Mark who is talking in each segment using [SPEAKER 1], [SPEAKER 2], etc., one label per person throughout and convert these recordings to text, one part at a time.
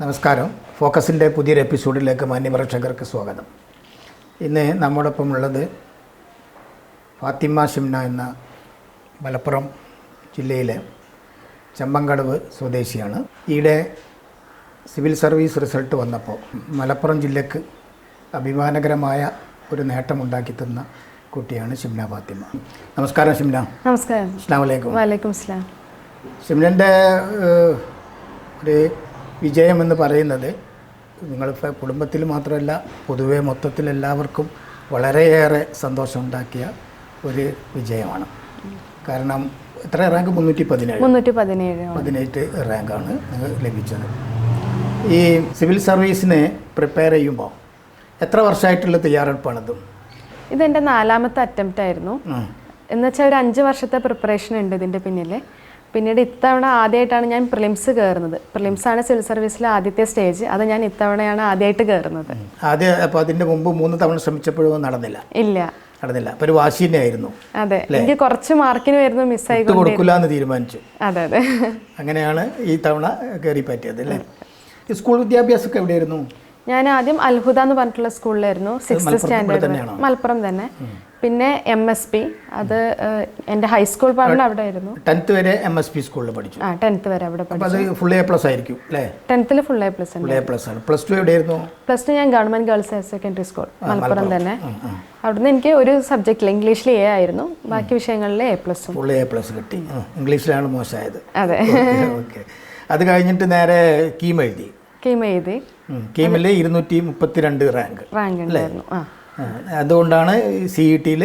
[SPEAKER 1] നമസ്കാരം. ഫോക്കസിന്റെ പുതിയൊരു എപ്പിസോഡിലേക്ക് മാന്യപ്രേക്ഷകർക്ക് സ്വാഗതം. ഇന്ന് നമ്മോടൊപ്പം ഉള്ളത് ഫാത്തിമ ഷിംന എന്ന മലപ്പുറം ജില്ലയിലെ ചമ്പങ്കടവ് സ്വദേശിയാണ്. ഈയിടെ സിവിൽ സർവീസ് റിസൾട്ട് വന്നപ്പോൾ മലപ്പുറം ജില്ലക്ക് അഭിമാനകരമായ ഒരു നേട്ടമുണ്ടാക്കി തന്ന കുട്ടിയാണ് ഷിംന ഫാത്തിമ. നമസ്കാരം ഷിംന.
[SPEAKER 2] നമസ്കാരം.
[SPEAKER 1] അസ്ലാം വലൈക്കും
[SPEAKER 2] വലൈക്കും അസ്ലാം
[SPEAKER 1] ഷിംനന്റെ ഒരു വിജയം എന്ന് പറയുന്നത് നിങ്ങൾ കുടുംബത്തിൽ മാത്രമല്ല പൊതുവേ മൊത്തത്തിൽ എല്ലാവർക്കും വളരെയേറെ സന്തോഷമുണ്ടാക്കിയ ഒരു വിജയമാണ്. കാരണം എത്ര റാങ്ക്? മുന്നൂറ്റി പതിനേഴ്
[SPEAKER 2] മുന്നൂറ്റി പതിനേഴ്
[SPEAKER 1] പതിനെട്ട് റാങ്കാണ് നിങ്ങൾ ലഭിച്ചത്. ഈ സിവിൽ സർവീസിനെ പ്രിപ്പയർ ചെയ്യുമ്പോൾ എത്ര വർഷമായിട്ടുള്ള തയ്യാറെടുപ്പാണിത്?
[SPEAKER 2] ഇതെന്റെ നാലാമത്തെ അറ്റംപ്റ്റ് ആയിരുന്നു. എന്നുവെച്ചാൽ ഒരു അഞ്ച് വർഷത്തെ പ്രിപ്പറേഷൻ ഉണ്ട് ഇതിന്റെ പിന്നിൽ പിന്നീട് ഇത്തവണ ആദ്യമായിട്ടാണ് ഞാൻ പ്രിലിംസ് കയറുന്നത് പ്രിലിംസ് ആണ് സിവിൽ സർവീസിലെ ആദ്യത്തെ സ്റ്റേജ്. അത് ഞാൻ ഇത്തവണയാണ് ആദ്യമായിട്ട് കയറുന്നത്
[SPEAKER 1] ആദ്യം അപ്പോൾ അതിന്റെ മുമ്പ് മൂന്ന് തവണ ശ്രമിച്ചപ്പോഴും നടന്നില്ല?
[SPEAKER 2] ഇല്ല.
[SPEAKER 1] നടന്നില്ല. അപ്പോൾ ഒരു വാശി തന്നെയായിരുന്നു.
[SPEAKER 2] അതെ. എനിക്ക് കുറച്ച് മാർക്കിന് വരുന്നു മിസ്സായി
[SPEAKER 1] കൊടുക്കില്ല എന്ന് തീരുമാനിച്ചു.
[SPEAKER 2] അതെ അതെ.
[SPEAKER 1] അങ്ങനെയാണ് ഈ തവണ കയറി പറ്റിയത് അല്ലേ? സ്കൂൾ വിദ്യാഭ്യാസമൊക്കെ എവിടെയായിരുന്നു?
[SPEAKER 2] ഞാൻ ആദ്യം അൽഹുദ എന്ന് പറഞ്ഞിട്ടുള്ള സ്കൂളിലായിരുന്നു. Sixth standard? മലപ്പുറം തന്നെ. പിന്നെ എം എസ് പി അത് എന്റെ എന്റെ ഹൈസ്കൂൾ പറഞ്ഞ അവിടെ ആയിരുന്നു
[SPEAKER 1] ടെൻത്ത് വരെ എം എസ് പി സ്കൂളിൽ പഠിച്ചു.
[SPEAKER 2] ആ ടെൻത്ത് വരെ അവിടെ
[SPEAKER 1] അപ്പോൾ അത് ഫുൾ എ പ്ലസ് ആയിരിക്കും അല്ലേ?
[SPEAKER 2] ടെൻത്തിൽ full A plus
[SPEAKER 1] full A plus ആണ്. പ്ലസ് ടു എവിടെയായിരുന്നു?
[SPEAKER 2] പ്ലസ് ടു ഞാൻ government girls higher secondary school Malappuram തന്നെ. അവിടുന്ന് എനിക്ക് ഒരു സബ്ജക്റ്റിൽ ഇംഗ്ലീഷിൽ എ ആയിരുന്നു. ബാക്കി വിഷയങ്ങളിൽ A plus
[SPEAKER 1] full A plus കിട്ടി. ഇംഗ്ലീഷിലാണ് മോശമായത്.
[SPEAKER 2] അതെ.
[SPEAKER 1] ഓക്കെ അത് കഴിഞ്ഞിട്ട് നേരെ കീം എഴുതി.
[SPEAKER 2] കീം എഴുതി.
[SPEAKER 1] കീമിൽ ഇരുന്നൂറ്റി മുപ്പത്തിരണ്ട് റാങ്ക്.
[SPEAKER 2] റാങ്ക് ഉണ്ടായിരുന്നു. ആ,
[SPEAKER 1] അതുകൊണ്ടാണ് സി ഇ ടിയിൽ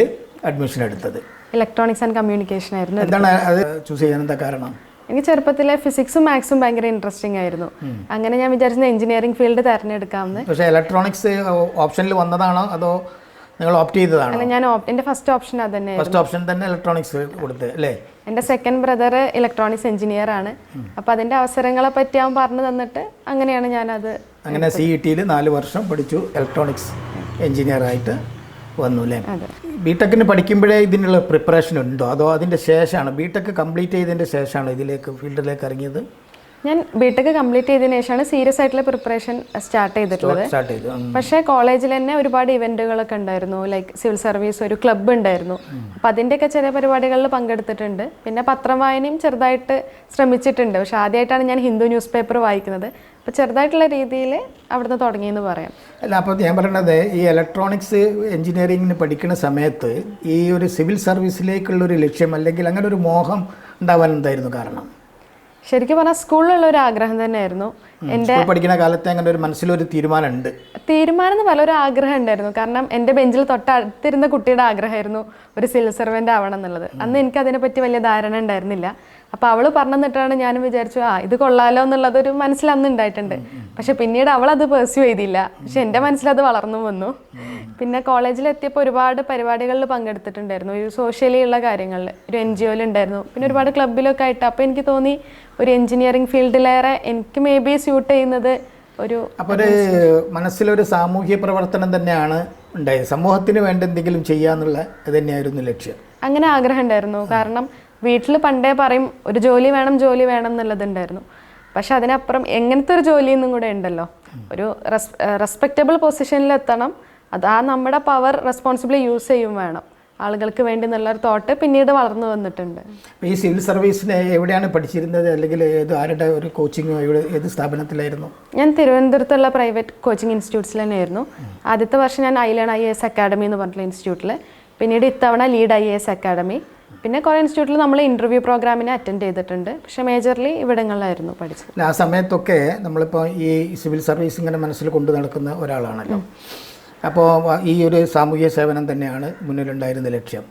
[SPEAKER 1] അഡ്മിഷൻ എടുത്തത്.
[SPEAKER 2] ഇലക്ട്രോണിക്സ് ആൻഡ് കമ്മ്യൂണിക്കേഷൻ ആയിരുന്നു
[SPEAKER 1] എന്താണ് അത് ചൂസ് ചെയ്യാൻ എന്താ കാരണം?
[SPEAKER 2] എനിക്ക് ചെറുപ്പത്തിലെ ഫിസിക്സും മാത്സും ഭയങ്കര ഇൻട്രസ്റ്റിംഗ് ആയിരുന്നു. അങ്ങനെ ഞാൻ വിചാരിച്ചത് എഞ്ചിനീയറിംഗ് ഫീൽഡ് തിരഞ്ഞെടുക്കാമെന്ന്.
[SPEAKER 1] പക്ഷേ ഇലക്ട്രോണിക്സ് ഓപ്ഷനിൽ വന്നതാണോ? അതോ നിങ്ങൾ ഓപ്റ്റ് ചെയ്തതാണോ?
[SPEAKER 2] ഞാൻ എന്റെ ഫസ്റ്റ് ഓപ്ഷൻ അത് തന്നെ
[SPEAKER 1] ഫസ്റ്റ് ഓപ്ഷൻ തന്നെ ഇലക്ട്രോണിക്സ് കൊടുത്ത് അല്ലേ?
[SPEAKER 2] എന്റെ സെക്കൻഡ് ബ്രദർ ഇലക്ട്രോണിക്സ് എഞ്ചിനീയർ ആണ്. അപ്പോൾ അതിന്റെ അവസരങ്ങളെ പറ്റി അവൻ പറഞ്ഞു തന്നിട്ട് അങ്ങനെയാണ് ഞാനത്
[SPEAKER 1] അങ്ങനെ സി ഇ ടിയിൽ നാല് വർഷം പഠിച്ചു ഇലക്ട്രോണിക്സ് എഞ്ചിനീയർ ആയിട്ട് വന്നു അല്ലേ?
[SPEAKER 2] ബിടെക്കിന്
[SPEAKER 1] ബി ടെക്കിന് പഠിക്കുമ്പോഴേ ഇതിനുള്ള പ്രിപ്പറേഷൻ ഉണ്ടോ അതോ അതിന്റെ ശേഷമാണ്? ബിടെക് കംപ്ലീറ്റ് ചെയ്തതിന്റെ ശേഷമാണ് ഇതിലേക്ക് ഫീൽഡിലേക്ക് ഇറങ്ങിയത്?
[SPEAKER 2] ഞാൻ ബിടെക് കംപ്ലീറ്റ് ചെയ്തതിനു ശേഷമാണ് സീരിയസ് ആയിട്ടുള്ള പ്രിപ്പറേഷൻ സ്റ്റാർട്ട് ചെയ്തിട്ടുള്ളത്. പക്ഷെ കോളേജിൽ തന്നെ ഒരുപാട് ഇവന്റുകളൊക്കെ ഉണ്ടായിരുന്നു. ലൈക്ക് സിവിൽ സർവീസ് ഒരു ക്ലബ്ബ് ഉണ്ടായിരുന്നു. അപ്പം അതിന്റെയൊക്കെ ചെറിയ പരിപാടികളിൽ പങ്കെടുത്തിട്ടുണ്ട്. പിന്നെ പത്രം വായനയും ചെറുതായിട്ട് ശ്രമിച്ചിട്ടുണ്ട്. പക്ഷെ ആദ്യമായിട്ടാണ് ഞാൻ ഹിന്ദു ന്യൂസ് പേപ്പർ വായിക്കുന്നത്. അപ്പോൾ ചെറുതായിട്ടുള്ള രീതിയിൽ അവിടുന്ന് തുടങ്ങിയെന്ന് പറയാം.
[SPEAKER 1] അല്ല അപ്പോൾ ഞാൻ പറയണത് ഈ ഇലക്ട്രോണിക്സ് എഞ്ചിനീയറിംഗിന് പഠിക്കുന്ന സമയത്ത് ഈ ഒരു സിവിൽ സർവീസിലേക്കുള്ള ഒരു ലക്ഷ്യം അല്ലെങ്കിൽ അങ്ങനെ ഒരു മോഹം ഉണ്ടാവാൻ എന്തായിരുന്നു കാരണം?
[SPEAKER 2] ശരിക്കും പറഞ്ഞാൽ സ്കൂളിലുള്ള ഒരു ആഗ്രഹം തന്നെയായിരുന്നു.
[SPEAKER 1] എന്റെ പഠിക്കുന്ന കാലത്ത് അങ്ങനെ ഒരു മനസ്സിലൊരു തീരുമാനമുണ്ട്.
[SPEAKER 2] തീരുമാനം എന്ന് പല ഒരു ആഗ്രഹം ഉണ്ടായിരുന്നു. കാരണം എന്റെ ബെഞ്ചിൽ തൊട്ടടുത്തിരുന്ന കുട്ടിയുടെ ആഗ്രഹമായിരുന്നു ഒരു സിവിൽ സർവന്റ് ആവണം എന്നുള്ളത്. അന്ന് എനിക്ക് അതിനെപ്പറ്റി വലിയ ധാരണ ഉണ്ടായിരുന്നില്ല. അപ്പോൾ അവൾ പറഞ്ഞിട്ടാണ് ഞാൻ ഞാനും വിചാരിച്ചു ആ ഇത് കൊള്ളാലോ എന്നുള്ളത് ഒരു മനസ്സിൽ അന്ന് ഉണ്ടായിട്ടുണ്ട്. പക്ഷെ പിന്നീട് അവൾ അത് പേഴ്സ്യൂ ചെയ്തില്ല. പക്ഷെ എന്റെ മനസ്സിലത് വളർന്നു വന്നു. പിന്നെ കോളേജിൽ എത്തിയപ്പോൾ ഒരുപാട് പരിപാടികളിൽ പങ്കെടുത്തിട്ടുണ്ടായിരുന്നു. ഒരു സോഷ്യലി ഉള്ള കാര്യങ്ങളിൽ ഒരു എൻ ജി ഒയിലുണ്ടായിരുന്നു പിന്നെ ഒരുപാട് ക്ലബിലൊക്കെ ആയിട്ട് അപ്പോൾ എനിക്ക് തോന്നി ഒരു എഞ്ചിനീയറിംഗ് ഫീൽഡിലേറെ എനിക്ക് മേ ബി സ്യൂട്ട് ചെയ്യുന്നത് ഒരു
[SPEAKER 1] അപ്പോൾ ഒരു മനസ്സിലൊരു സാമൂഹ്യ പ്രവർത്തനം തന്നെയാണ് ഉണ്ടായത്. സമൂഹത്തിന് വേണ്ട എന്തെങ്കിലും ചെയ്യാന്നുള്ള തന്നെയായിരുന്നു ലക്ഷ്യം.
[SPEAKER 2] അങ്ങനെ ആഗ്രഹം ഉണ്ടായിരുന്നു. കാരണം വീട്ടിൽ പണ്ടേ പറയും ഒരു ജോലി വേണം ജോലി വേണം എന്നുള്ളതുണ്ടായിരുന്നു. പക്ഷെ അതിനപ്പുറം എങ്ങനത്തെ ഒരു ജോലി എന്നും കൂടെ ഉണ്ടല്ലോ. ഒരു റെസ്പെക്റ്റബിൾ പൊസിഷനിൽ എത്തണം. അത് ആ നമ്മുടെ പവർ റെസ്പോൺസിബിളി യൂസ് ചെയ്യും വേണം. ആളുകൾക്ക് വേണ്ടി എന്നുള്ളൊരു തോട്ട് പിന്നീട് വളർന്നു വന്നിട്ടുണ്ട്.
[SPEAKER 1] ഈ സിവിൽ സർവീസിനെ എവിടെയാണ് പഠിച്ചിരുന്നത്? അല്ലെങ്കിൽ ഏത് ആരുടെ ഒരു കോച്ചിങ്ങോ എവിടെ ഏത് സ്ഥാപനത്തിലായിരുന്നു?
[SPEAKER 2] ഞാൻ തിരുവനന്തപുരത്തുള്ള പ്രൈവറ്റ് കോച്ചിങ് ഇൻസ്റ്റിറ്റ്യൂട്ട്സിൽ തന്നെയായിരുന്നു. ആദ്യത്തെ വർഷം ഞാൻ ഐലൺ ഐ എസ് അക്കാഡമി എന്ന് പറഞ്ഞിട്ടുള്ള ഇൻസ്റ്റിറ്റ്യൂട്ടിൽ പിന്നീട് ഇത്തവണ ലീഡ് ഐ എസ് അക്കാഡമി പിന്നെ കുറേ ഇൻസ്റ്റിറ്റ്യൂട്ടിൽ നമ്മൾ ഇന്റർവ്യൂ പ്രോഗ്രാമിനെ അറ്റൻഡ് ചെയ്തിട്ടുണ്ട്. പക്ഷേ മേജർലി ഇവിടങ്ങളിലായിരുന്നു പഠിച്ചത്.
[SPEAKER 1] ആ സമയത്തൊക്കെ നമ്മളിപ്പോൾ ഈ സിവിൽ സർവീസ് ഇങ്ങനെ മനസ്സിൽ കൊണ്ടു നടക്കുന്ന ഒരാളാണല്ലോ. അപ്പോൾ ഈ ഒരു സാമൂഹ്യ സേവനം തന്നെയാണ് മുന്നിലുണ്ടായിരുന്ന ലക്ഷ്യം.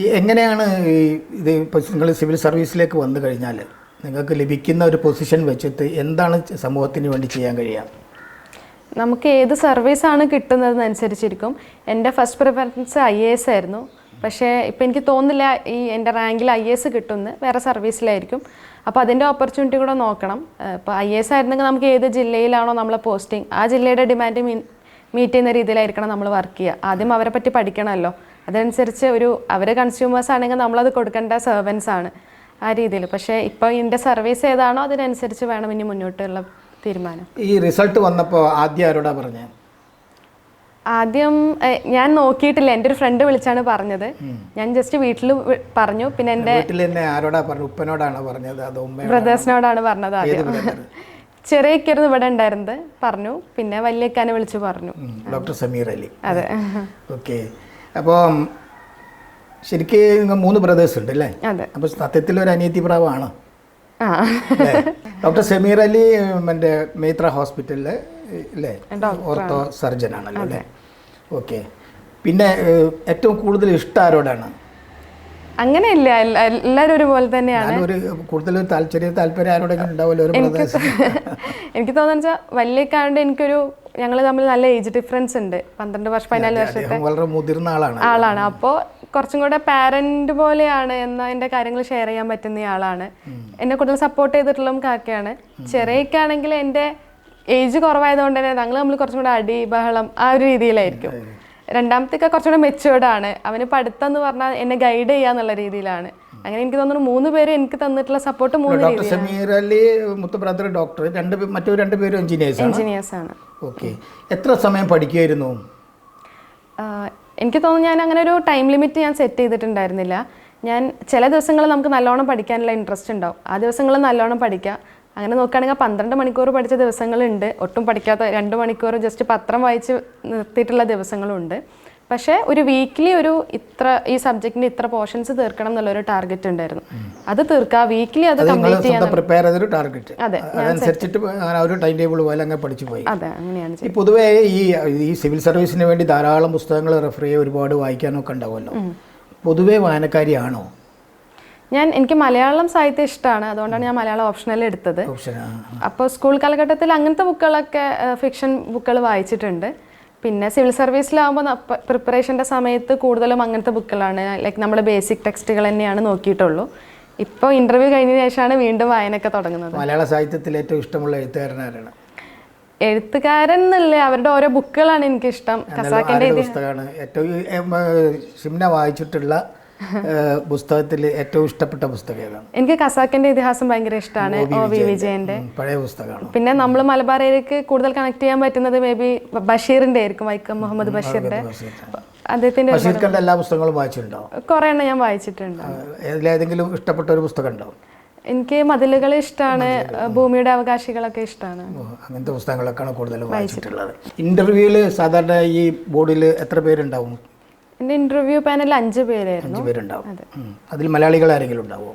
[SPEAKER 1] ഈ എങ്ങനെയാണ് ഈ ഇത് ഇപ്പോൾ നിങ്ങൾ സിവിൽ സർവീസിലേക്ക് വന്നു കഴിഞ്ഞാൽ നിങ്ങൾക്ക് ലഭിക്കുന്ന ഒരു പൊസിഷൻ വെച്ചിട്ട് എന്താണ് സമൂഹത്തിന് വേണ്ടി ചെയ്യാൻ കഴിയുക?
[SPEAKER 2] നമുക്ക് ഏത് സർവീസാണ് കിട്ടുന്നതെന്നനുസരിച്ചിരിക്കും എന്റെ first preference I A S ആയിരുന്നു. പക്ഷേ ഇപ്പം എനിക്ക് തോന്നുന്നില്ല ഈ എന്റെ റാങ്കിൽ ഐ എസ് കിട്ടുമെന്ന്. വേറെ സർവീസിലായിരിക്കും. അപ്പോൾ അതിന്റെ ഓപ്പർച്യൂണിറ്റി കൂടെ നോക്കണം. ഇപ്പോൾ ഐ എസ് ആയിരുന്നെങ്കിൽ നമുക്ക് ഏത് ജില്ലയിലാണോ നമ്മളെ പോസ്റ്റിംഗ് ആ ജില്ലയുടെ ഡിമാൻഡ് മീറ്റ് ചെയ്യുന്ന രീതിയിലായിരിക്കണം നമ്മൾ വർക്ക് ചെയ്യുക. ആദ്യം അവരെ പറ്റി പഠിക്കണമല്ലോ. അതനുസരിച്ച് ഒരു അവർ കൺസ്യൂമേഴ്സ് ആണെങ്കിൽ നമ്മളത് കൊടുക്കേണ്ട സെർവൻസ് ആണ് ആ രീതിയിൽ. പക്ഷേ ഇപ്പോൾ ഇതിന്റെ സർവീസ് ഏതാണോ അതിനനുസരിച്ച് വേണം ഇനി മുന്നോട്ടുള്ള തീരുമാനം.
[SPEAKER 1] ഈ റിസൾട്ട് വന്നപ്പോൾ ആദ്യം ആരോടാ പറഞ്ഞത്?
[SPEAKER 2] ആദ്യം ഞാൻ നോക്കിയിട്ടില്ല. എന്റെ ഒരു ഫ്രണ്ട് വിളിച്ചാണ് പറഞ്ഞത്. ഞാൻ ജസ്റ്റ് വീട്ടിൽ പറഞ്ഞു. പിന്നെ എന്റെ
[SPEAKER 1] വീട്ടിൽ തന്നെ ആരോടാ പറഞ്ഞു ഉപ്പനോടാണോ പറഞ്ഞത്? അതോ
[SPEAKER 2] ബ്രദേഴ്സിനോടാണ് പറഞ്ഞത് ആദ്യം.
[SPEAKER 1] ചെറിയ
[SPEAKER 2] ചെറിയക്കായിരുന്നു ഇവിടെ ഉണ്ടായിരുന്നത്. പറഞ്ഞു. പിന്നെ വലിയക്കാനെ വിളിച്ചു പറഞ്ഞു.
[SPEAKER 1] ഡോക്ടർ സമീർ അലി.
[SPEAKER 2] അതെ.
[SPEAKER 1] ഓക്കെ. അപ്പോൾ ശരിക്കും നിങ്ങൾ മൂന്ന് ബ്രദേഴ്സ് ഉണ്ട് അല്ലേ?
[SPEAKER 2] അതെ.
[SPEAKER 1] അപ്പോൾ സത്യത്തിൽ ഒരു അനിയത്തി പ്രാവാണ്
[SPEAKER 2] ആ.
[SPEAKER 1] ഡോക്ടർ സമീർ അലി മറ്റേ മേത്ര ഹോസ്പിറ്റലിലെ അല്ലേ ഓർത്തോ സർജൻ ആണല്ലോ അല്ലേ? ഓക്കെ. പിന്നെ ഏറ്റവും കൂടുതൽ ഇഷ്ടം ആരോടാണ്?
[SPEAKER 2] അങ്ങനെയില്ല. എല്ലാ- എല്ലാവരും ഒരുപോലെ തന്നെയാണ്.
[SPEAKER 1] ഒരു കൂടുതൽ ചെറിയ താല്പര്യം ആരോടെങ്കിലും ഒരു
[SPEAKER 2] എനിക്ക് തോന്നുന്നു വലിയ വലിയക്കാണ്ട് എനിക്കൊരു ഞങ്ങൾ തമ്മിൽ നല്ല ഏജ് ഡിഫറൻസ് ഉണ്ട്. പന്ത്രണ്ട് വർഷം പതിനാല്
[SPEAKER 1] വർഷത്തെ വളരെ മുതിർന്ന ആളാണ്.
[SPEAKER 2] ആളാണ്. അപ്പോൾ കുറച്ചും കൂടെ പാരന്റ് പോലെയാണ് എന്ന എന്റെ കാര്യങ്ങൾ ഷെയർ ചെയ്യാൻ പറ്റുന്ന ആളാണ്. എന്നെ കൂടുതൽ സപ്പോർട്ട് ചെയ്തിട്ടുള്ളതും കാക്കയാണ്. ചെറിയക്കാണെങ്കിൽ എന്റെ ഏജ് കുറവായതുകൊണ്ട് തന്നെ ഞങ്ങൾ നമ്മൾ കുറച്ചും കൂടെ അടി ബഹളം ആ ഒരു രീതിയിലായിരിക്കും. രണ്ടാമത്തേക്ക് കുറച്ചും കൂടെ മെച്ചുവേർഡ് ആണ്. അവന് പഠിത്തം എന്ന് പറഞ്ഞാൽ എന്നെ ഗൈഡ് ചെയ്യാന്നുള്ള രീതിയിലാണ്. അങ്ങനെ എനിക്ക് തോന്നുന്നു മൂന്ന് പേര് എനിക്ക് തന്നിട്ടുള്ള സപ്പോർട്ട് മൂന്ന്
[SPEAKER 1] ഡോക്ടർ സമീർ അലി മുത്ത ബ്രദർ ഡോക്ടർ രണ്ട് മറ്റു രണ്ട് പേരും എഞ്ചിനീയേഴ്സ് ആണ്.
[SPEAKER 2] എഞ്ചിനീയേഴ്സ് ആണ്.
[SPEAKER 1] ഓക്കെ എത്ര സമയം പഠിക്കുമായിരുന്നു
[SPEAKER 2] എനിക്ക് തോന്നുന്നു ഞാൻ അങ്ങനെ ഒരു ടൈം ലിമിറ്റ് ഞാൻ സെറ്റ് ചെയ്തിട്ടുണ്ടായിരുന്നില്ല. ഞാൻ ചില ദിവസങ്ങൾ നമുക്ക് നല്ലോണം പഠിക്കാനുള്ള ഇൻട്രസ്റ്റ് ഉണ്ടാവും. ആ ദിവസങ്ങൾ നല്ലോണം പഠിക്കുക അങ്ങനെ നോക്കുകയാണെങ്കിൽ പന്ത്രണ്ട് മണിക്കൂർ പഠിച്ച ദിവസങ്ങളുണ്ട്. ഒട്ടും പഠിക്കാത്ത രണ്ട് മണിക്കൂർ ജസ്റ്റ് പത്രം വായിച്ച് നിർത്തിയിട്ടുള്ള ദിവസങ്ങളുണ്ട്. പക്ഷേ ഒരു വീക്ക്ലി ഒരു ഇത്ര ഈ സബ്ജക്റ്റിന് ഇത്ര പോർഷൻസ് തീർക്കണം എന്നുള്ളൊരു ടാർഗറ്റ് ഉണ്ടായിരുന്നു. അത് തീർക്കുക വീക്ക്ലി അത് കംപ്ലീറ്റ് ചെയ്യാൻ
[SPEAKER 1] പ്രിപ്പയർ ചെയ്തൊരു ടാർഗറ്റ്
[SPEAKER 2] അതെ,
[SPEAKER 1] അതനുസരിച്ചിട്ട് ഒരു ടൈം ടേബിൾ പോലെ അങ്ങ് പഠിച്ചു പോയി.
[SPEAKER 2] അതെ അങ്ങനെയാണ്
[SPEAKER 1] ഈ പൊതുവേ ഈ ഈ സിവിൽ സർവീസിന് വേണ്ടി ധാരാളം പുസ്തകങ്ങൾ റെഫർ ചെയ്യുക ഒരുപാട് വായിക്കാനൊക്കെ ഉണ്ടാവുമല്ലോ. പൊതുവേ വായനക്കാരിയാണോ?
[SPEAKER 2] ഞാൻ എനിക്ക് മലയാളം സാഹിത്യം ഇഷ്ടമാണ് അതുകൊണ്ടാണ് ഞാൻ മലയാളം ഓപ്ഷണൽ എടുത്തത്. അപ്പോൾ സ്കൂൾ കാലഘട്ടത്തിൽ അങ്ങനത്തെ ബുക്കുകളൊക്കെ ഫിക്ഷൻ ബുക്കുകൾ വായിച്ചിട്ടുണ്ട്. പിന്നെ സിവിൽ സർവീസിലാകുമ്പോൾ പ്രിപ്പറേഷന്റെ സമയത്ത് കൂടുതലും അങ്ങനത്തെ ബുക്കുകളാണ്. ലൈക്ക് നമ്മൾ ബേസിക് ടെക്സ്റ്റുകൾ തന്നെയാണ് നോക്കിയിട്ടുള്ളൂ. ഇപ്പോൾ ഇന്റർവ്യൂ കഴിഞ്ഞ ശേഷമാണ് വീണ്ടും വായനയൊക്കെ തുടങ്ങുന്നത്.
[SPEAKER 1] മലയാള സാഹിത്യത്തിൽ ഏറ്റവും ഇഷ്ടമുള്ള എഴുത്തുകാരനാരാണ്
[SPEAKER 2] എഴുത്തുകാരൻ എന്നല്ല അവരുടെ ഓരോ ബുക്കുകളാണ് എനിക്കിഷ്ടം.
[SPEAKER 1] കസാക്കിന്റെ പുസ്തകമാണ്? ഏറ്റവും സിംന ഷിംന വായിച്ചിട്ടുള്ള പുസ്തകത്തിൽ ഏറ്റവും ഇഷ്ടപ്പെട്ട പുസ്തകം ഏതാണ്?
[SPEAKER 2] എനിക്ക് കസാക്കിന്റെ ഇതിഹാസം ഭയങ്കര ഇഷ്ടമാണ് ഒ വി
[SPEAKER 1] വിജയന്റെ പഴയ പുസ്തകമാണ്.
[SPEAKER 2] പിന്നെ നമ്മൾ മലബാർ ഏരിയക്ക് കൂടുതൽ കണക്ട് ചെയ്യാൻ പറ്റുന്നത് മേ ബി ബഷീറിന്റെ ആയിരിക്കും വൈക്കം മുഹമ്മദ് ബഷീറിന്റെ. അദ്ദേഹത്തിന്റെ
[SPEAKER 1] ബഷീർ എല്ലാ പുസ്തകങ്ങളും വായിച്ചിട്ടുണ്ടോ?
[SPEAKER 2] കുറെ എണ്ണം ഞാൻ വായിച്ചിട്ടുണ്ട്.
[SPEAKER 1] ഏതെങ്കിലും ഇഷ്ടപ്പെട്ട ഒരു പുസ്തകം ഉണ്ടോ?
[SPEAKER 2] എനിക്ക് മതിലുകൾ ഇഷ്ടമാണ് ഭൂമിയുടെ അവകാശികളൊക്കെ ഇഷ്ടമാണ്.
[SPEAKER 1] അങ്ങനത്തെ പുസ്തകങ്ങളൊക്കെയാണ് കൂടുതലും വായിച്ചിട്ടുള്ളത്. ഇന്റർവ്യൂവിൽ സാധാരണ ഈ ബോർഡിൽ എത്ര പേരുണ്ടാവും?
[SPEAKER 2] എന്റെ ഇന്റർവ്യൂ പാനലിൽ അഞ്ച് പേരായിരുന്നു.
[SPEAKER 1] അഞ്ച് പേരുണ്ടാവും. അതിൽ മലയാളികൾ ആരെങ്കിലും ഉണ്ടാവോ?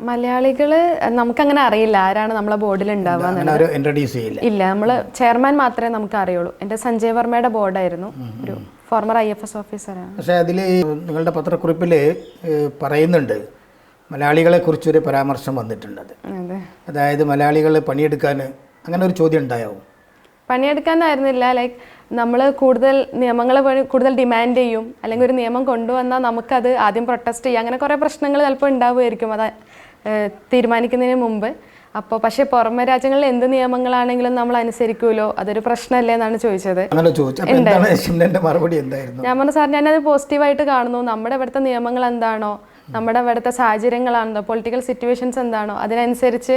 [SPEAKER 2] മലയാളികൾ നമുക്കങ്ങനെ അറിയില്ല ആരാണ് നമ്മളെ ബോർഡിൽ ഉണ്ടാവുക
[SPEAKER 1] ഇൻട്രൊഡ്യൂസ് ചെയ്യില്ല.
[SPEAKER 2] ഇല്ല നമ്മൾ ചെയർമാൻ മാത്രമേ നമുക്ക് അറിയുള്ളൂ. എന്റെ സഞ്ജയ് വർമ്മയുടെ ബോർഡായിരുന്നു ഒരു ഫോർമർ ഐ എഫ് എസ് ഓഫീസറാണ്
[SPEAKER 1] പക്ഷേ അതിൽ നിങ്ങളുടെ പത്രക്കുറിപ്പിൽ പറയുന്നുണ്ട്. മലയാളികളെ കുറിച്ചൊരു പരാമർശം വന്നിട്ടുണ്ട് അതെ. അതായത് മലയാളികൾ പണിയെടുക്കാൻ അങ്ങനെ ഒരു ചോദ്യം ഉണ്ടായാവും
[SPEAKER 2] പണിയെടുക്കാനായിരുന്നില്ല. ലൈക്ക് നമ്മൾ കൂടുതൽ നിയമങ്ങൾ കൂടുതൽ ഡിമാൻഡ് ചെയ്യും അല്ലെങ്കിൽ ഒരു നിയമം കൊണ്ടുവന്നാൽ നമുക്കത് ആദ്യം പ്രൊട്ടസ്റ്റ് ചെയ്യും. അങ്ങനെ കുറേ പ്രശ്നങ്ങൾ ചിലപ്പോൾ ഉണ്ടാവുമായിരിക്കും. അത് തീരുമാനിക്കുന്നതിന് മുമ്പ്. അപ്പോൾ പക്ഷേ പുറമെ രാജ്യങ്ങളിൽ എന്ത് നിയമങ്ങളാണെങ്കിലും നമ്മൾ അനുസരിക്കുമല്ലോ അതൊരു പ്രശ്നമല്ലേ എന്നാണ് ചോദിച്ചത്. ഞാൻ പറഞ്ഞു സാർ ഞാനത് പോസിറ്റീവായിട്ട് കാണുന്നു. നമ്മുടെ ഇവിടുത്തെ നിയമങ്ങൾ എന്താണോ? നമ്മുടെ ഇവിടുത്തെ സാഹചര്യങ്ങളാണോ പൊളിറ്റിക്കൽ സിറ്റുവേഷൻസ് എന്താണോ? അതിനനുസരിച്ച്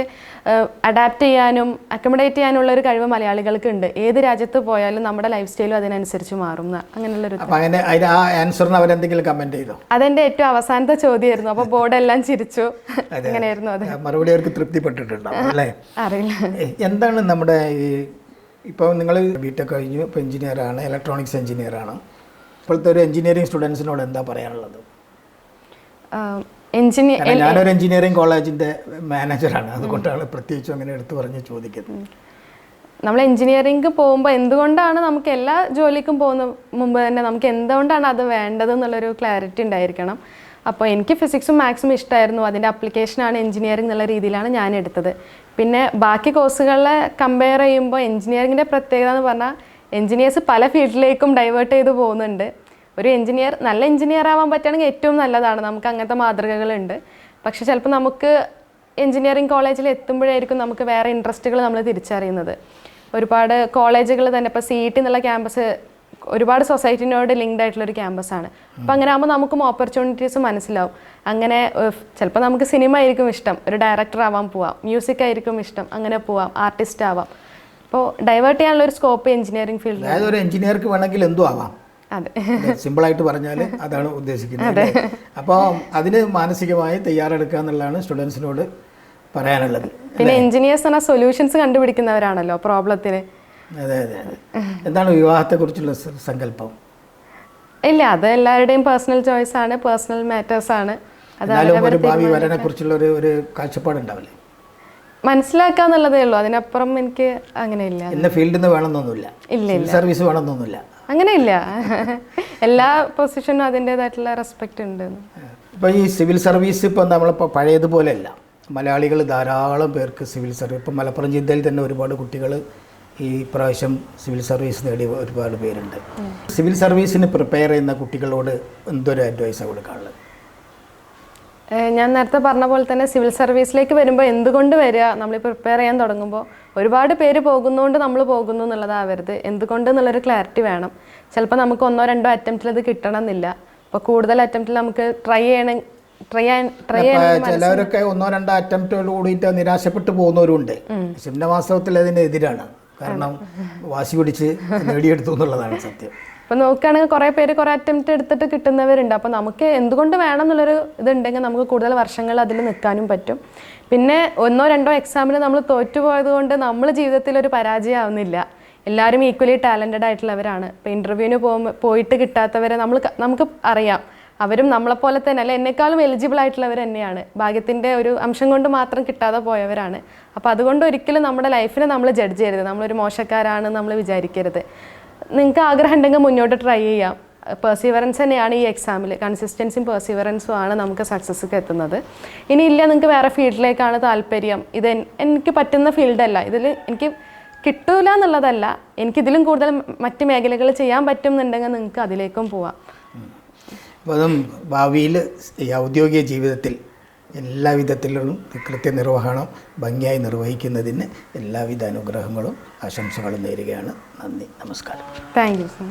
[SPEAKER 2] അഡാപ്റ്റ് ചെയ്യാനും അക്കോമഡേറ്റ് ചെയ്യാനുള്ള ഒരു കഴിവ് മലയാളികൾക്ക് ഉണ്ട് ഏത് രാജ്യത്ത് പോയാലും നമ്മുടെ ലൈഫ് സ്റ്റൈലും അതിനനുസരിച്ച് മാറും അങ്ങനെയുള്ളൊരു
[SPEAKER 1] ആൻസറിന് അവരെന്തെങ്കിലും കമന്റ് ചെയ്തോ?
[SPEAKER 2] അതെന്റെ ഏറ്റവും അവസാനത്തെ ചോദ്യമായിരുന്നു. അപ്പോൾ ചിരിച്ചു. അങ്ങനെയായിരുന്നു അത്.
[SPEAKER 1] ആ മറുപടി അവർക്ക് തൃപ്തിപ്പെട്ടിട്ടുണ്ടാവും അല്ലേ?
[SPEAKER 2] അറിയില്ല.
[SPEAKER 1] എന്താണ് നമ്മുടെ ഈ ഇപ്പോൾ നിങ്ങൾ ബിടെക് കഴിഞ്ഞു ഇപ്പോൾ എഞ്ചിനീയറാണ് ഇലക്ട്രോണിക്സ് എഞ്ചിനീയറാണ് ഇപ്പോഴത്തെ ഒരു എഞ്ചിനീയറിംഗ് സ്റ്റുഡൻസിനോട് എന്താ പറയാനുള്ളത്?
[SPEAKER 2] എഞ്ചിനീയർ
[SPEAKER 1] ഞാനൊരു എഞ്ചിനീയറിംഗ് കോളേജിന്റെ മാനേജറാണ് അതുകൊണ്ടാണ് പ്രത്യേകിച്ചും അങ്ങനെ എടുത്തു പറഞ്ഞ് ചോദിക്കുന്നത്.
[SPEAKER 2] നമ്മൾ എഞ്ചിനീയറിംഗ് പോകുമ്പോൾ എന്തുകൊണ്ടാണ് നമുക്ക് എല്ലാ ജോലിക്കും പോകുന്ന മുമ്പ് തന്നെ നമുക്ക് എന്തുകൊണ്ടാണ് അത് വേണ്ടത് എന്നുള്ളൊരു ക്ലാരിറ്റി ഉണ്ടായിരിക്കണം. അപ്പോൾ എനിക്ക് ഫിസിക്സും മാത്സും ഇഷ്ടമായിരുന്നു അതിന്റെ അപ്ലിക്കേഷനാണ് എഞ്ചിനീയറിംഗ് എന്നുള്ള രീതിയിലാണ് ഞാൻ എടുത്തത്. പിന്നെ ബാക്കി കോഴ്സുകളെ കമ്പയർ ചെയ്യുമ്പോൾ എഞ്ചിനീയറിങ്ങിന്റെ പ്രത്യേകത എന്ന് പറഞ്ഞാൽ എഞ്ചിനീയേഴ്സ് പല ഫീൽഡിലേക്കും ഡൈവേർട്ട് ചെയ്ത് പോകുന്നുണ്ട്. ഒരു എഞ്ചിനീയർ നല്ല എഞ്ചിനീയർ ആവാൻ പറ്റുകയാണെങ്കിൽ ഏറ്റവും നല്ലതാണ്. നമുക്ക് അങ്ങനത്തെ മാതൃകകളുണ്ട്. പക്ഷെ ചിലപ്പോൾ നമുക്ക് എഞ്ചിനീയറിംഗ് കോളേജിൽ എത്തുമ്പോഴായിരിക്കും നമുക്ക് വേറെ ഇൻട്രസ്റ്റുകൾ നമ്മൾ തിരിച്ചറിയുന്നത്. ഒരുപാട് കോളേജുകൾ തന്നെ ഇപ്പോൾ സി ഇ ടി എന്നുള്ള ക്യാമ്പസ് ഒരുപാട് സൊസൈറ്റിനോട് ലിങ്ക്ഡ് ആയിട്ടുള്ള ഒരു ക്യാമ്പസാണ്. അപ്പോൾ അങ്ങനെ ആകുമ്പോൾ നമുക്കും ഓപ്പർച്യൂണിറ്റീസ് മനസ്സിലാവും. അങ്ങനെ ചിലപ്പോൾ നമുക്ക് സിനിമ ആയിരിക്കും ഇഷ്ടം. ഒരു ഡയറക്ടർ ആവാൻ പോവാം. മ്യൂസിക് ആയിരിക്കും ഇഷ്ടം. അങ്ങനെ പോവാം. ആർട്ടിസ്റ്റ് ആവാം. അപ്പോൾ ഡൈവേർട്ട് ചെയ്യാനുള്ള ഒരു സ്കോപ്പ് എഞ്ചിനീയറിംഗ് ഫീൽഡിൽ
[SPEAKER 1] ഒരു എഞ്ചിനീയർക്ക് വേണമെങ്കിൽ എന്തോ ആവാം. സിമ്പിളായിട്ട് പറഞ്ഞാൽ അതാണ് ഉദ്ദേശിക്കുന്നത് അപ്പോൾ അതിന് മാനസികമായി തയ്യാറെടുക്കുക എന്നുള്ളതാണ് സ്റ്റുഡൻസിനോട് പറയാനുള്ളത്
[SPEAKER 2] പിന്നെ എഞ്ചിനീയേഴ്സ് പറഞ്ഞാൽ സൊല്യൂഷൻസ് കണ്ടുപിടിക്കുന്നവരാണല്ലോ പ്രോബ്ലത്തിന്
[SPEAKER 1] അതെ അതെ അതെ. എന്താണ് വിവാഹത്തെക്കുറിച്ചുള്ള കുറിച്ചുള്ള സങ്കല്പം?
[SPEAKER 2] ഇല്ല അത് എല്ലാവരുടെയും പേഴ്സണൽ ചോയ്സ് ആണ് പേഴ്സണൽ മാറ്റേഴ്സ് ആണ്.
[SPEAKER 1] എന്നാലും ഒരു ഭാവി വരനെ കുറിച്ചുള്ള ഒരു ഒരു കാഴ്ചപ്പാടുണ്ടാവില്ലേ?
[SPEAKER 2] മനസ്സിലാക്കുക എന്നുള്ളതേ ഉള്ളൂ. അതിനപ്പുറം എനിക്ക് അങ്ങനെ ഇല്ല
[SPEAKER 1] ഇന്ന ഫീൽഡിൽ നിന്ന് വേണമെന്നൊന്നുമില്ല.
[SPEAKER 2] ഇല്ല,
[SPEAKER 1] സർവീസ് വേണമെന്നൊന്നുമില്ല.
[SPEAKER 2] അങ്ങനെ ഇല്ല എല്ലാ പൊസിഷനും അതിന്റെതായിട്ടുള്ള റെസ്പെക്റ്റ് ഉണ്ട്.
[SPEAKER 1] ഇപ്പോൾ ഈ സിവിൽ സർവീസ് ഇപ്പോൾ നമ്മളിപ്പോൾ പഴയതുപോലെയല്ല. മലയാളികൾ ധാരാളം പേർക്ക് സിവിൽ സർവീസ് ഇപ്പം മലപ്പുറം ജില്ലയിൽ തന്നെ ഒരുപാട് കുട്ടികൾ ഈ പ്രാവശ്യം സിവിൽ സർവീസ് നേടിയ ഒരുപാട് പേരുണ്ട്. സിവിൽ സർവീസിന് പ്രിപ്പയർ ചെയ്യുന്ന കുട്ടികളോട് എന്തൊരു അഡ്വൈസാണ് കൊടുക്കാനുള്ളത്?
[SPEAKER 2] ഞാൻ നേരത്തെ പറഞ്ഞ പോലെ തന്നെ സിവിൽ സർവീസിലേക്ക് വരുമ്പോൾ എന്തുകൊണ്ട് വരിക? നമ്മൾ പ്രിപ്പയർ ചെയ്യാൻ തുടങ്ങുമ്പോൾ ഒരുപാട് പേര് പോകുന്നതുകൊണ്ട് നമ്മൾ പോകുന്നു എന്നുള്ളതാവരുത്. എന്തുകൊണ്ട് എന്നുള്ളൊരു ക്ലാരിറ്റി വേണം. ചിലപ്പോൾ നമുക്ക് ഒന്നോ രണ്ടോ അറ്റംപ്റ്റിൽ അത് കിട്ടണം എന്നില്ല അപ്പോൾ കൂടുതൽ അറ്റംപ്റ്റിൽ നമുക്ക് ട്രൈ ചെയ്യണം ട്രൈ ട്രൈ
[SPEAKER 1] ഇപ്പൊ ചിലവരൊക്കെ ഒന്നോ രണ്ടോ അറ്റംപ്റ്റുകൾ കൂടിയിട്ട് നിരാശപ്പെട്ടു പോകുന്നവരുണ്ട്. ശിവനവാസ്തവത്തിൽ വാസ്തവത്തിൽ എതിരാണ്. കാരണം വാശി പിടിച്ച് നേടിയെടുത്തു എന്നുള്ളതാണ് സത്യം.
[SPEAKER 2] അപ്പോൾ നോക്കുകയാണെങ്കിൽ കുറേ പേര് കുറേ അറ്റംപ്റ്റ് എടുത്തിട്ട് കിട്ടുന്നവരുണ്ട്. അപ്പോൾ നമുക്ക് എന്തുകൊണ്ട് വേണം എന്നുള്ളൊരു ഇതുണ്ടെങ്കിൽ നമുക്ക് കൂടുതൽ വർഷങ്ങൾ അതിൽ നിൽക്കാനും പറ്റും. പിന്നെ ഒന്നോ രണ്ടോ എക്സാമിന് നമ്മൾ തോറ്റുപോയത് കൊണ്ട് നമ്മൾ ജീവിതത്തിൽ ഒരു പരാജയമാവുന്നില്ല. എല്ലാവരും ഈക്വലി ടാലന്റഡ് ആയിട്ടുള്ളവരാണ്. ഇപ്പോൾ ഇന്റർവ്യൂവിന് പോയിട്ട് കിട്ടാത്തവരെ നമ്മൾ നമുക്ക് അറിയാം. അവരും നമ്മളെപ്പോലെ തന്നെ അല്ല എന്നെക്കാളും എലിജിബിൾ ആയിട്ടുള്ളവർ തന്നെയാണ്. ഭാഗ്യത്തിന്റെ ഒരു അംശം കൊണ്ട് മാത്രം കിട്ടാതെ പോയവരാണ്. അപ്പോൾ അതുകൊണ്ട് ഒരിക്കലും നമ്മുടെ ലൈഫിനെ നമ്മൾ ജഡ്ജ് ചെയ്യരുത്. നമ്മളൊരു മോശക്കാരാണ് നമ്മൾ വിചാരിക്കരുത്. നിങ്ങൾക്ക് ആഗ്രഹം ഉണ്ടെങ്കിൽ മുന്നോട്ട് ട്രൈ ചെയ്യാം. പെർസിവറൻസ് തന്നെയാണ് ഈ എക്സാമിൽ കൺസിസ്റ്റൻസിയും പേഴ്സിവറൻസും ആണ് നമുക്ക് സക്സസ്സൊക്കെ എത്തുന്നത്. ഇനി ഇല്ല നിങ്ങൾക്ക് വേറെ ഫീൽഡിലേക്കാണ് താല്പര്യം. ഇത് എനിക്ക് പറ്റുന്ന ഫീൽഡല്ല ഇതിൽ എനിക്ക് കിട്ടൂല എന്നുള്ളതല്ല. എനിക്കിതിലും കൂടുതൽ മറ്റ് മേഖലകൾ ചെയ്യാൻ പറ്റും എന്നുണ്ടെങ്കിൽ നിങ്ങൾക്ക് അതിലേക്കും പോവാം.
[SPEAKER 1] അപ്പോൾ അതും ഭാവിയിൽ ഈ ഔദ്യോഗിക ജീവിതത്തിൽ എല്ലാ വിധത്തിലും കൃത്യനിർവഹണം ഭംഗിയായി നിർവഹിക്കുന്നതിന് എല്ലാവിധ അനുഗ്രഹങ്ങളും ആശംസകളും നേരുകയാണ്. നന്ദി. നമസ്കാരം.
[SPEAKER 2] Thank you sir